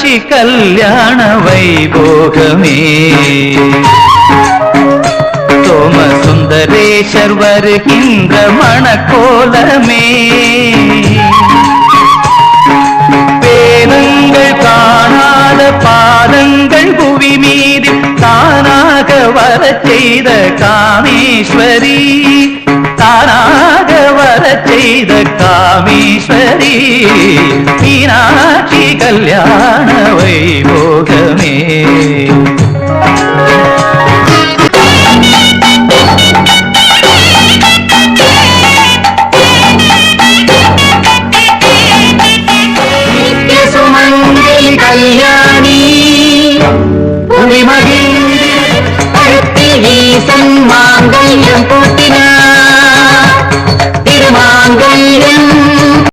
மீனாட்சி கல்யாண வைபோகமே. சோமசுந்தரேஷர் வருகின்ற மணக்கோலமே. வேதங்கள் காணாத பாதங்கள் புவி மீது தானாக வர செய்த காமேஸ்வரி. தானாக வர செய்த காமேஸ்வரி. மீனா கல்யாணி மாங்கல்யம் போட்டினா திருமாங்கல்யம்